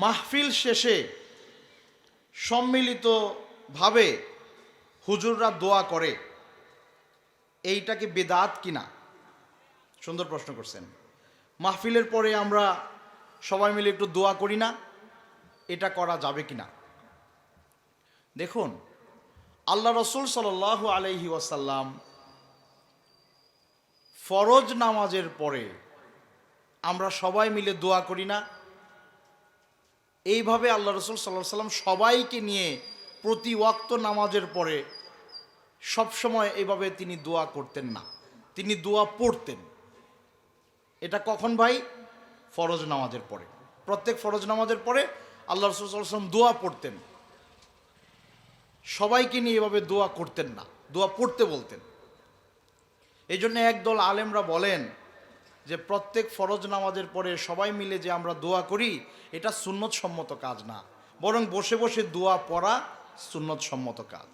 মাহফিল শেষে সম্মিলিতভাবে হুজুররা দোয়া করে, এইটা কি বেদাত কিনা সুন্দর প্রশ্ন করছেন। মাহফিলের পরে আমরা সবাই মিলে একটু দোয়া করি না, এটা করা যাবে কিনা দেখুন, আল্লাহ রসুল সাল আলহি ওয়াসাল্লাম ফরজ নামাজের পরে আমরা সবাই মিলে দোয়া করি না এইভাবে আল্লাহ রসুল সাল্লাহ সাল্লাম সবাইকে নিয়ে প্রতি ওয়াক্ত নামাজের পরে সবসময় এইভাবে তিনি দোয়া করতেন না। তিনি দোয়া পড়তেন। এটা কখন ভাই? ফরজ নামাজের পরে। প্রত্যেক ফরজ নামাজের পরে আল্লাহ রসুল সাল্লাম দোয়া পড়তেন। সবাইকে নিয়ে এভাবে দোয়া করতেন না। দোয়া পড়তে বলতেন। এই জন্য একদল আলেমরা বলেন যে প্রত্যেক ফরজ নামাজের পরে সবাই মিলে যে আমরা দোয়া করি, এটা সুন্নত সম্মত কাজ না। বরং বসে বসে দোয়া পড়া সুন্নত সম্মত কাজ।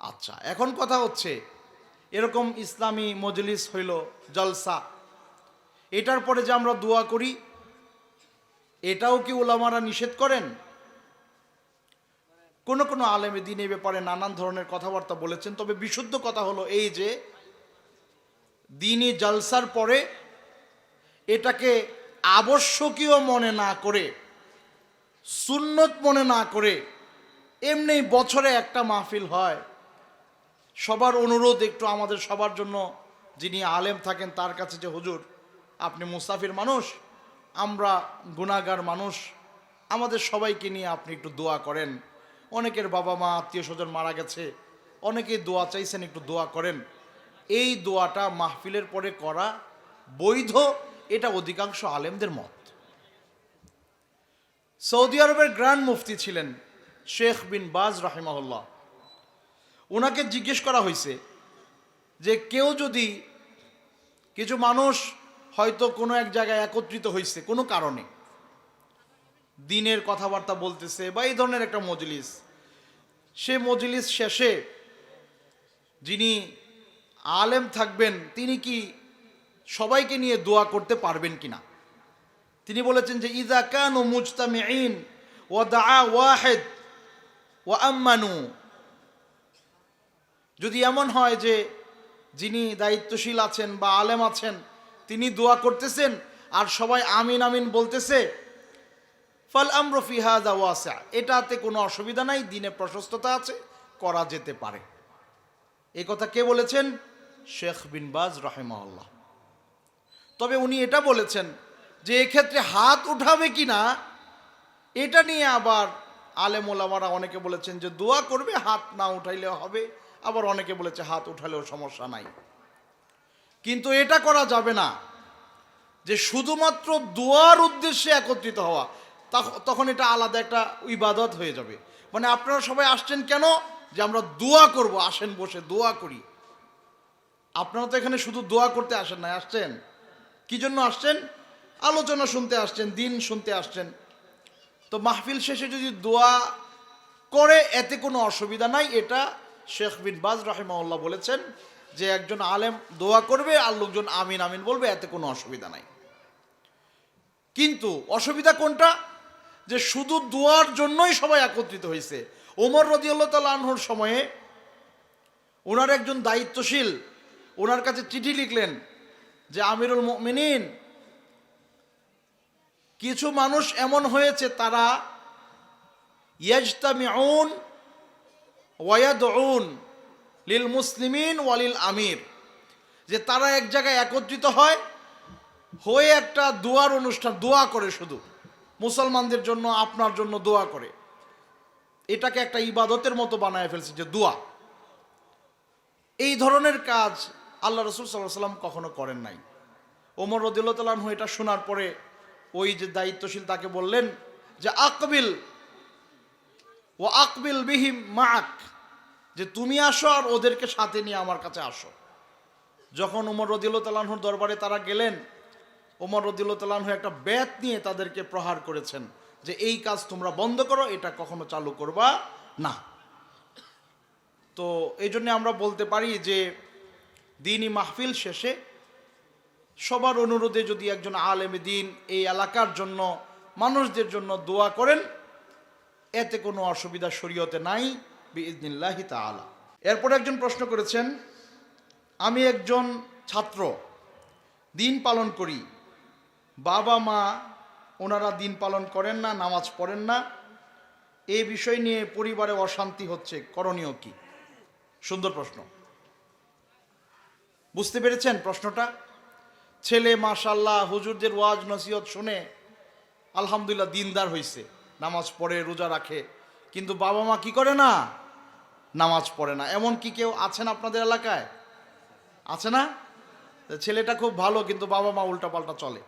আচ্ছা এখন কথা হচ্ছে, এরকম ইসলামী মজলিস হইল জলসা। এটার পরে যে আমরা দোয়া করি, এটাও কি ওলামারা নিষেধ করেন? কোনো কোনো আলেমে দিন এই ব্যাপারে নানান ধরনের কথাবার্তা বলেছেন, তবে বিশুদ্ধ কথা হলো এই যে দিনই জলসার পরে এটাকে আবশ্যকীয় মনে না করে, সুন্নত মনে না করে এমনি বছরে একটা মাহফিল হয়। সবার অনুরোধ একটু আমাদের সবার জন্য, যিনি আলেম থাকেন তার কাছে যে, হুজুর, আপনি মুসাফির মানুষ, আমরা গুণাগার মানুষ, আমাদের সবাইকে নিয়ে আপনি একটু দোয়া করেন। অনেকের বাবা মা আত্মীয় স্বজন মারা গেছে, অনেকেই দোয়া চাইছেন একটু দোয়া করেন। এই দোয়াটা মাহফিলের পরে করা বৈধ, এটা অধিকাংশ আলেমদের মত। সৌদি আরবের গ্র্যান্ড মুফতি ছিলেন শেখ বিন বাজ রাহিমাহুল্লাহ। ওনাকে জিজ্ঞেস করা হয়েছে যে কেউ যদি কিছু মানুষ হয়তো কোনো এক জায়গায় একত্রিত হয়েছে কোনো কারণে, দিনের কথাবার্তা বলতেছে বা এই ধরনের একটা মজলিস, সে মজলিস শেষে যিনি আলেম থাকবেন, তিনি কি সবাইকে নিয়ে দোয়া করতে পারবেন কিনা? তিনি বলেছেন যে, ইদা কান ও মুজতামিন ও দা ওয়াহেদ ও আম্মানু। যদি এমন হয় যে, যিনি দায়িত্বশীল আছেন বা আলেম আছেন, তিনি দোয়া করতেছেন আর সবাই আমিন আমিন বলতেছে, ফল আমরফি হাজা ওয়াসা এটাতে কোনো অসুবিধা নাই, দিনে প্রশস্ততা আছে, করা যেতে পারে। এ কথা কে বলেছেন? শেখ বিন বাজ রাহেমাল্লাহ তবে উনি এটা বলেছেন যে এক্ষেত্রে হাত উঠাবে কি না, এটা নিয়ে আবার আলেম ওলামারা অনেকে বলেছেন যে দোয়া করবে, হাত না উঠাইলে হবে, আবার অনেকে বলেছে হাত উঠালেও সমস্যা নাই। কিন্তু এটা করা যাবে না, যে শুধুমাত্র দোয়ার উদ্দেশ্যে একত্রিত হওয়া তখন এটা আলাদা একটা ইবাদত হয়ে যাবে। মানে আপনারা সবাই আসছেন কেন? যে আমরা দোয়া করব, আসেন বসে দোয়া করি। আপনারা তো এখানে শুধু দোয়া করতে আসেন না, আসছেন? কি জন্য আসছেন? আলোচনা শুনতে আসছেন, দিন শুনতে আসছেন। তো মাহফিল শেষে যদি দোয়া করে, এতে কোনো অসুবিধা নাই। এটা শেখ বিন বাজ রাহিমাউল্লাহ বলেছেন যে একজন আলেম দোয়া করবে, আর লোকজন আমিন আমিন বলবে, এতে কোনো অসুবিধা নাই। কিন্তু অসুবিধা কোনটা? যে শুধু দোয়ার জন্যই সবাই একত্রিত হয়েছে। ওমর রদিউল্লাহ তাল আনহর সময়ে ওনার একজন দায়িত্বশীল ওনার কাছে চিঠি লিখলেন যে, আমিরুল মিনিন কিছু মানুষ এমন হয়েছে তারা ইয়াজতামিউন ওয়ায়াদউন লিল মুসলিমিন ওয়ালিল আমির, যে তারা এক জায়গায় একত্রিত হয়, হয়ে একটা দোয়ার অনুষ্ঠান, দোয়া করে শুধু। মুসলমানদের জন্য, আপনার জন্য দোয়া করে। এটাকে একটা ইবাদতের মতো বানায় ফেলছে যে দোয়া। এই ধরনের কাজ আল্লাহ রসুল সাল্লাহ সাল্লাম কখনো করেন নাই। ওমর রদিল্লাহ এটা শোনার পরে ওই যে দায়িত্বশীল তাকে বললেন যে, আকবিল ও আকবিল বিহিম মাক যে তুমি আসো আর ওদেরকে সাথে নিয়ে আমার কাছে আসো। যখন উমর রদিল্লা তালাহুর দরবারে তারা গেলেন, ওমর রদিল্লা তালাহু একটা ব্যাত নিয়ে তাদেরকে প্রহার করেছেন যে, এই কাজ তোমরা বন্ধ করো, এটা কখনো চালু করবা না। তো এই জন্য আমরা বলতে পারি যে দিনই মাহফিল শেষে সবার অনুরোধে যদি একজন আলেম দিন এই এলাকার জন্য, মানুষদের জন্য দোয়া করেন, এতে কোনো অসুবিধা শরীয়তে নাই বিইজনিল্লাহি তাআলা। এরপর একজন প্রশ্ন করেছেন, আমি একজন ছাত্র, দিন পালন করি, বাবা মা ওনারা দিন পালন করেন না, নামাজ পড়েন না এই বিষয় নিয়ে পরিবারে অশান্তি হচ্ছে, করণীয় কি? সুন্দর প্রশ্ন। বুঝতে পেরেছেন প্রশ্নটা? ছেলে মাশাল্লাহ হুজুরদের ওয়াজ, নসিহত শুনে আলহামদুলিল্লাহ দিনদার হয়েছে নামাজ পড়ে, রোজা রাখে। কিন্তু বাবা মা কি করে না? নামাজ পড়ে না। এমন কি কেউ আছেন আপনাদের এলাকায়? আছে না? ছেলেটা খুব ভালো, কিন্তু বাবা মা উল্টাপাল্টা চলে।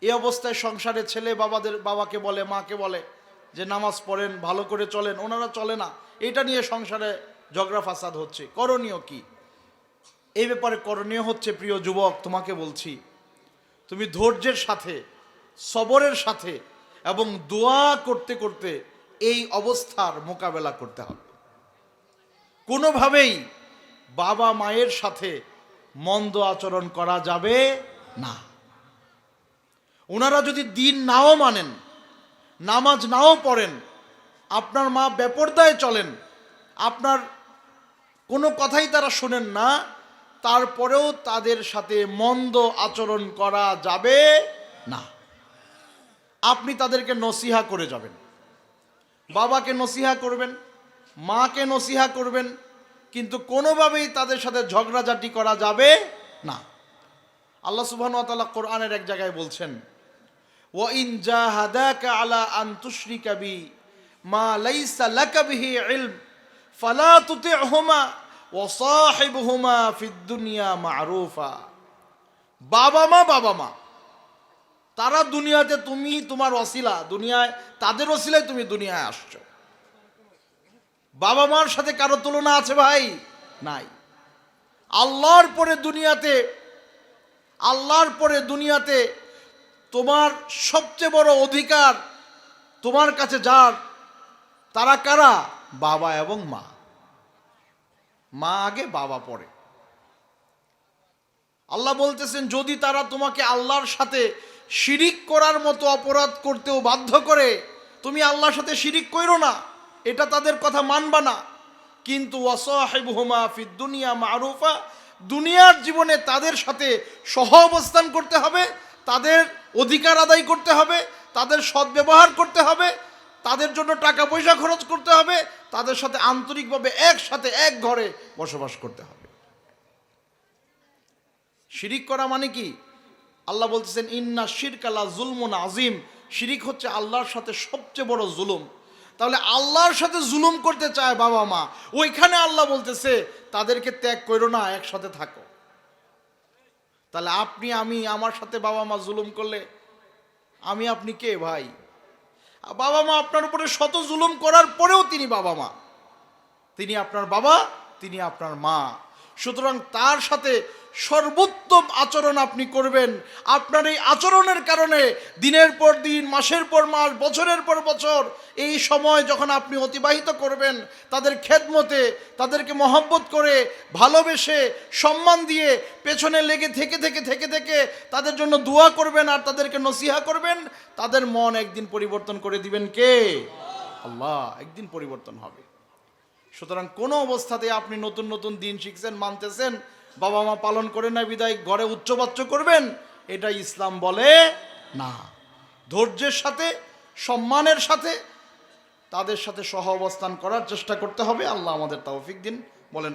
এই অবস্থায় সংসারে ছেলে বাবাদের, বাবাকে বলে, মাকে বলে যে, নামাজ পড়েন, ভালো করে চলেন। ওনারা চলে না। এটা নিয়ে সংসারে ঝগড়া, ফাসাদ হচ্ছে। করণীয় কি? এই ব্যাপারে করণীয় হচ্ছে, প্রিয় যুবক, তোমাকে বলছি, তুমি ধৈর্যের সাথে, সবরের সাথে এবং দোয়া করতে করতে এই অবস্থার মোকাবেলা করতে হবে। কোনোভাবেই বাবা মায়ের সাথে মন্দ আচরণ করা যাবে না। ওনারা যদি দিন নাও মানেন, নামাজ নাও পড়েন, আপনার মা বেপরদায় চলেন, আপনার কোনো কথাই তারা শোনেন না তারপরেও তাদের সাথে মন্দ আচরণ করা যাবে না। আপনি তাদেরকে নসিহা করে যাবেন। বাবাকে নসিহা করবেন, মাকে নসিহা করবেন, কিন্তু কোনোভাবেই তাদের সাথে ঝগড়াঝাটি করা যাবে না। আল্লাহ তাআলা কোরআনের এক জায়গায় বলছেন ওয়া ইন জাহাদাকা আলা আন তুশরিকা বি মা লাইসা লাকা বিহি ইলম, ফালা তুতি'হুমা ওয়া সাহিবহুমা ফিদ দুনিয়া মা'রুফা। বাবা মা বাবা মা, তারা দুনিয়াতে তুমি তোমার অসিলা দুনিয়ায় তাদের অসিলায় তুমি দুনিয়ায় আসছো। বাবা মার সাথে কারও তুলনা আছে ভাই? নাই। আল্লাহর পরে দুনিয়াতে, আল্লাহর পরে দুনিয়াতে তোমার সবচেয়ে বড় অধিকার তোমার কাছে যার, তারা কারা? বাবা এবং মা। মা আগে, বাবা পরে। আল্লাহ বলতেছেন, যদি তারা তোমাকে আল্লাহর সাথে শিরিক করার মতো অপরাধ করতেও বাধ্য করে, তুমি আল্লাহর সাথে শিরিক করো না, এটা তাদের কথা মানবা না। কিন্তু দুনিয়া মারুফা, দুনিয়ার জীবনে তাদের সাথে সহ অবস্থান করতে হবে, তাদের অধিকার আদায় করতে হবে, তাদের সদ্ব্যবহার করতে হবে তাদের জন্য টাকা পয়সা খরচ করতে হবে, তাদের সাথে আন্তরিকভাবে একসাথে এক ঘরে বসবাস করতে হবে। শিরিক করা মানে কি? আল্লাহ বলতেছেন, ইন্না শিরকালা জুলমুন আজিম শিরিক হচ্ছে আল্লাহর সাথে সবচেয়ে বড় জুলুম। তাহলে আল্লাহর সাথে জুলুম করতে চায় বাবা মা, ওইখানে আল্লাহ বলতেছে, তাদেরকে ত্যাগ করো না, একসাথে থাকো। তাহলে আপনি, আমি, আমার সাথে বাবা মা জুলুম করলে আমি, আপনি কে ভাই? বাবা মা আপনার উপরে শত জুলুম করার পরেও তিনি বাবা মা। তিনি আপনার বাবা, তিনি আপনার মা। সুতরাং তার সাথে সর্বোত্তম আচরণ আপনি করবেন। আপনার এই আচরণের কারণে দিনের পর দিন, মাসের পর মাস, বছরের পর বছর এই সময় যখন আপনি অতিবাহিত করবেন, তাদের খেদমতে, তাদেরকে মহব্বত করে, ভালোবেসে, সম্মান দিয়ে পেছনে লেগে থেকে থেকে থেকে থেকে তাদের জন্য দোয়া করবেন আর তাদেরকে নসিহা করবেন, তাদের মন একদিন পরিবর্তন করে দিবেন কে? আল্লাহ, একদিন পরিবর্তন হবে। সুতরাং কোনো অবস্থাতে আপনি নতুন নতুন দিন শিখছেন, মানতেছেন বাবা মা পালন করে না, বিদায় ঘরে উচ্চবাচ্য করবেন, এটা ইসলাম বলে না। ধৈর্যের সাথে, সম্মানের সাথে, তাদের সাথে সহ অবস্থান করার চেষ্টা করতে হবে, আল্লাহ আমাদের তৌফিক দিন, বলেন